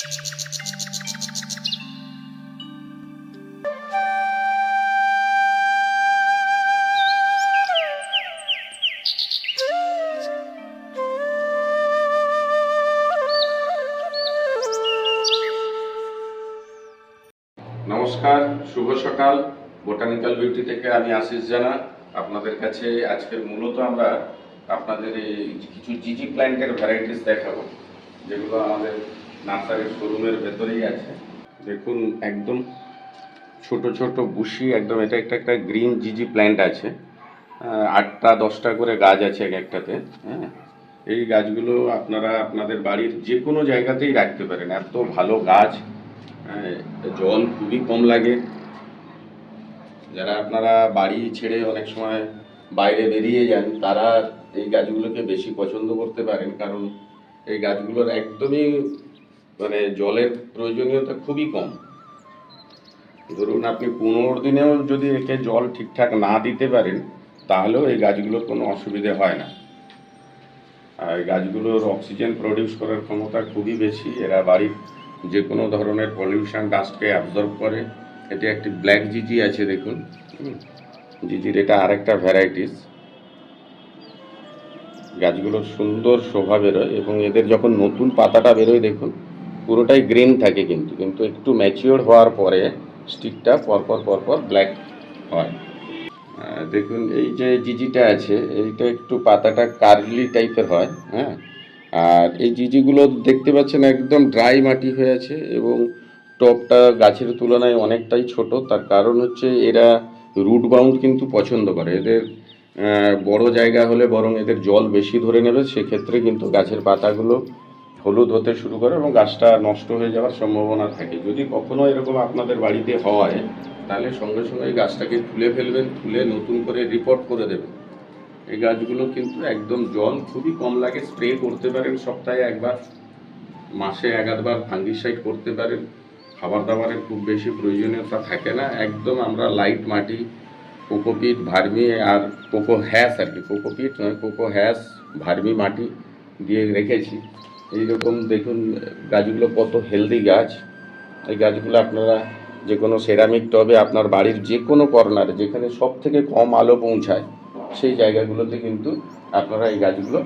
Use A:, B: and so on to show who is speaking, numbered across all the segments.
A: নমস্কার, শুভ সকাল। Botanical beauty থেকে আমি আশিস জানা। আপনাদের কাছে আজকের মূলত আমরা আপনাদের এই কিছু জিজি প্ল্যান্টের ভ্যারাইটিস দেখাবো, যেগুলো আমাদের নার্সারির শোরুমের ভেতরেই আছে। দেখুন, একদম ছোট ছোট বুশি, একদম এটা একটা একটা গ্রিন জিজি প্ল্যান্ট আছে। আটটা, দশটা করে গাছ আছে এক একটাতে হ্যাঁ। এই গাছগুলো আপনারা আপনাদের বাড়ির যে কোনো জায়গাতেই রাখতে পারেন। এত ভালো গাছ জল খুবই কম লাগে। যারা আপনারা বাড়ি ছেড়ে অনেক সময় বাইরে বেরিয়ে যান, তারা এই গাছগুলোকে বেশি পছন্দ করতে পারেন। কারণ এই গাছগুলোর একদমই মানে জলের প্রয়োজনীয়তা খুবই কম। ধরুন আপনি পনেরো দিনেও যদি একে জল ঠিকঠাক না দিতে পারেন, তাহলেও এই গাছগুলোর কোনো অসুবিধে হয় না। আর এই গাছগুলোর অক্সিজেন প্রডিউস করার ক্ষমতা খুবই বেশি। এরা বাড়ির যে কোনো ধরনের পলিউশন ডাস্টকে অ্যাবজর্ব করে। এটি একটি ব্ল্যাক জিজি আছে, দেখুন। জিজির এটা আরেকটা ভ্যারাইটিস। গাছগুলোর সুন্দর শোভা বেরোয় এবং এদের যখন নতুন পাতাটা বেরোয়, দেখুন পুরোটাই গ্রিন থাকে কিন্তু কিন্তু একটু ম্যাচিওর হওয়ার পরে স্টিকটা পরপর পরপর ব্ল্যাক হয়। দেখুন, এই যে জিজিটা আছে, এইটা একটু পাতাটা কার্লি টাইপের হয় হ্যাঁ? আর এই জিজিগুলো দেখতে পাচ্ছেন একদম ড্রাই মাটি হয়ে আছে এবং টপটা গাছের তুলনায় অনেকটাই ছোট। তার কারণ হচ্ছে এরা রুট বাউন্ড কিন্তু পছন্দ করে। এদের বড় জায়গা হলে বরং এদের জল বেশি ধরে নেবে। সেক্ষেত্রে কিন্তু গাছের পাতাগুলো হলুদ হতে শুরু করে এবং গাছটা নষ্ট হয়ে যাওয়ার সম্ভাবনা থাকে। যদি কখনো এরকম আপনাদের বাড়িতে হয়, তাহলে সঙ্গে সঙ্গে এই গাছটাকে খুলে ফেলবেন খুলে নতুন করে রিপোর্ট করে দেবেন। এই গাছগুলো কিন্তু একদম জল খুবই কম লাগে স্প্রে করতে পারেন সপ্তাহে একবার, মাসে এক আধবার ফাঙ্গিসাইড করতে পারেন। খাবার দাবারের খুব বেশি প্রয়োজনীয়তা থাকে না। একদম আমরা লাইট মাটি কোকোপিট ভার্মি আর কোকো হ্যাস আর কি কোকোপিট নয় কোকো হ্যাস ভার্মি মাটি দিয়ে রেখেছি। এইরকম দেখুন, গাছগুলো কত হেলদি গাছ। এই গাছগুলো আপনারা যে কোনো সেরামিক টবে আপনার বাড়ির যে কোনো কর্নারে যেখানে সব থেকে কম আলো পৌঁছায়, সেই জায়গাগুলোতে কিন্তু আপনারা এই গাছগুলো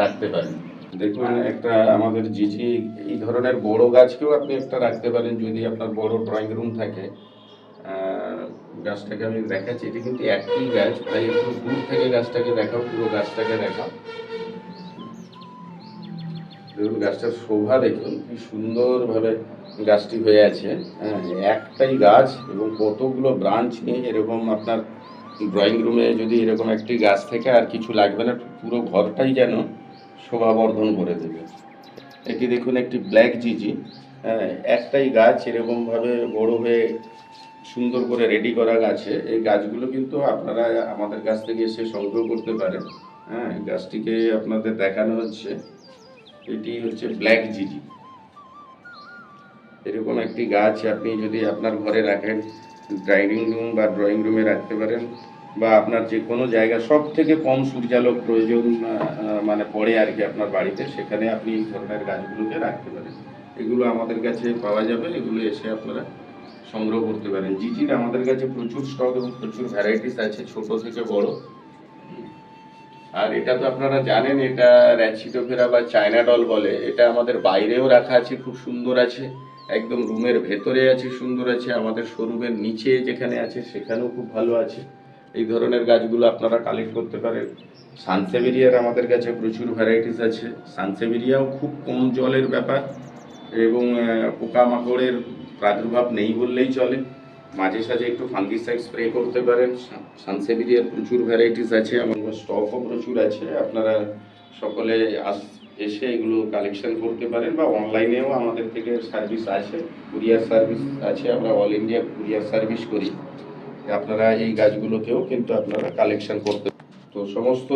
A: রাখতে পারেন। দেখুন, একটা আমাদের জিজি, এই ধরনের বড় গাছকেও আপনি একটা রাখতে পারেন যদি আপনার বড় ড্রয়িং রুম থাকে। গাছটাকে আমি দেখাচ্ছি, এটি কিন্তু একই গাছ তাই একটু দূর থেকে গাছটাকে দেখাও, পুরো গাছটাকে দেখাও। দেখুন, গাছটার শোভা দেখুন, কি সুন্দরভাবে গাছটি হয়ে আছে। হ্যাঁ একটাই গাছ এবং কতগুলো ব্রাঞ্চ নিয়ে এরকম আপনার ড্রয়িং রুমে যদি এরকম একটি গাছ থেকে আর কিছু লাগবে না, পুরো ঘরটাই যেন শোভাবর্ধন করে দেবে। এটি দেখুন, একটি ব্ল্যাক জিজি। হ্যাঁ একটাই গাছ এরকমভাবে বড় হয়ে সুন্দর করে রেডি করা গাছে। এই গাছগুলো কিন্তু আপনারা আমাদের কাছ থেকে এসে সংগ্রহ করতে পারেন। হ্যাঁ গাছটিকে আপনাদের দেখানো হচ্ছে। এটি হচ্ছে ব্ল্যাক জিজি। এরকম একটি গাছ আপনি যদি আপনার ঘরে রাখেন ডাইনিং রুম বা ড্রয়িং রুমে রাখতে পারেন বা আপনার যে কোনো জায়গা সব থেকে কম সূর্যালোক প্রয়োজন মানে পড়ে আর কি আপনার বাড়িতে, সেখানে আপনি এই ধরনের গাছগুলোকে রাখতে পারেন। এগুলো আমাদের কাছে পাওয়া যাবে, এগুলো এসে আপনারা সংগ্রহ করতে পারেন। জিজির আমাদের কাছে প্রচুর স্টক এবং প্রচুর ভ্যারাইটিস আছে, ছোট থেকে বড়। আর এটা তো আপনারা জানেন, এটা র্যাচিটোফেরা বা চায়না ডল বলে। এটা আমাদের বাইরেও রাখা আছে, খুব সুন্দর আছে। একদম রুমের ভেতরে আছে, সুন্দর আছে। আমাদের শোরুমের নিচে যেখানে আছে, সেখানেও খুব ভালো আছে। এই ধরনের গাছগুলো আপনারা কালেক্ট করতে পারেন। সানসেভেরিয়ার আমাদের কাছে প্রচুর ভ্যারাইটিস আছে। সানসেভেরিয়াও খুব কম জলের ব্যাপার এবং পোকামাকড়ের প্রাদুর্ভাব নেই বললেই চলে। মাঝে সাঝে একটু ফাঙ্গিসাইড স্প্রে করতে পারেন। সানসেভিরিয়ার প্রচুর ভ্যারাইটিস আছে স্টকও প্রচুর আছে। আপনারা সকলে আস, এসে এগুলো কালেকশন করতে পারেন বা অনলাইনেও আমাদের থেকে সার্ভিস আছে কুরিয়ার সার্ভিস আছে, আমরা অল ইন্ডিয়া কুরিয়ার সার্ভিস করি। আপনারা এই গাছগুলোকেও কিন্তু আপনারা কালেকশন করতে তো সমস্ত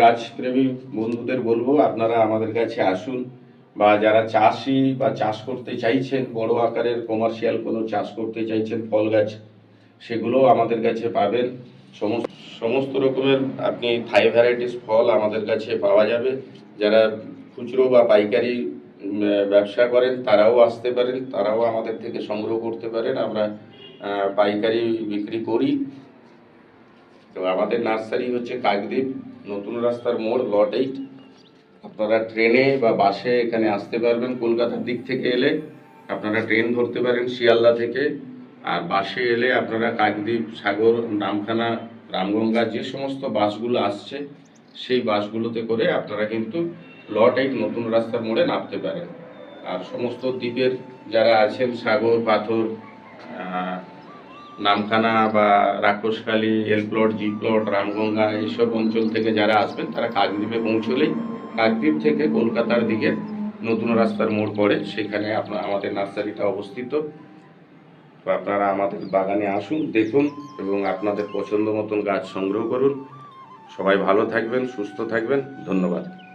A: গাছপ্রেমী বন্ধুদের বলব, আপনারা আমাদের কাছে আসুন বা যারা চাষি বা চাষ করতে চাইছেন, বড় আকারের কমার্শিয়াল কোনো চাষ করতে চাইছেন, ফল গাছ, সেগুলোও আমাদের কাছে পাবেন। সমস্ত সমস্ত রকমের আপনি থাই ভ্যারাইটিস ফল আমাদের কাছে পাওয়া যাবে। যারা খুচরো বা পাইকারি ব্যবসা করেন, তারাও আসতে পারেন, তারাও আমাদের থেকে সংগ্রহ করতে পারেন। আমরা পাইকারি বিক্রি করি। তো আমাদের নার্সারি হচ্ছে কাকদ্বীপ, নতুন রাস্তার মোড় লট এইট আপনারা ট্রেনে বা বাসে এখানে আসতে পারবেন। কলকাতার দিক থেকে এলে আপনারা ট্রেন ধরতে পারেন, শিয়ালদা থেকে। আর বাসে এলে আপনারা কাকদ্বীপ, সাগর, নামখানা, রামগঙ্গা যে সমস্ত বাসগুলো আসছে, সেই বাসগুলোতে করে আপনারা কিন্তু লট এইট নতুন রাস্তার মোড়ে নামতে পারেন। আর সমস্ত দ্বীপের যারা আছেন, সাগর, পাথর নামখানা বা Rakshaskhali L plot G plot Ramganga, এইসব অঞ্চল থেকে যারা আসবেন, তারা কাকদ্বীপে পৌঁছলেই কাকদ্বীপ থেকে কলকাতার দিকে নতুন রাস্তার মোড় পড়ে, সেখানে আপনার আমাদের নার্সারিটা অবস্থিত। আপনারা আমাদের বাগানে আসুন, দেখুন এবং আপনাদের পছন্দ মতন গাছ সংগ্রহ করুন। সবাই ভালো থাকবেন, সুস্থ থাকবেন। ধন্যবাদ।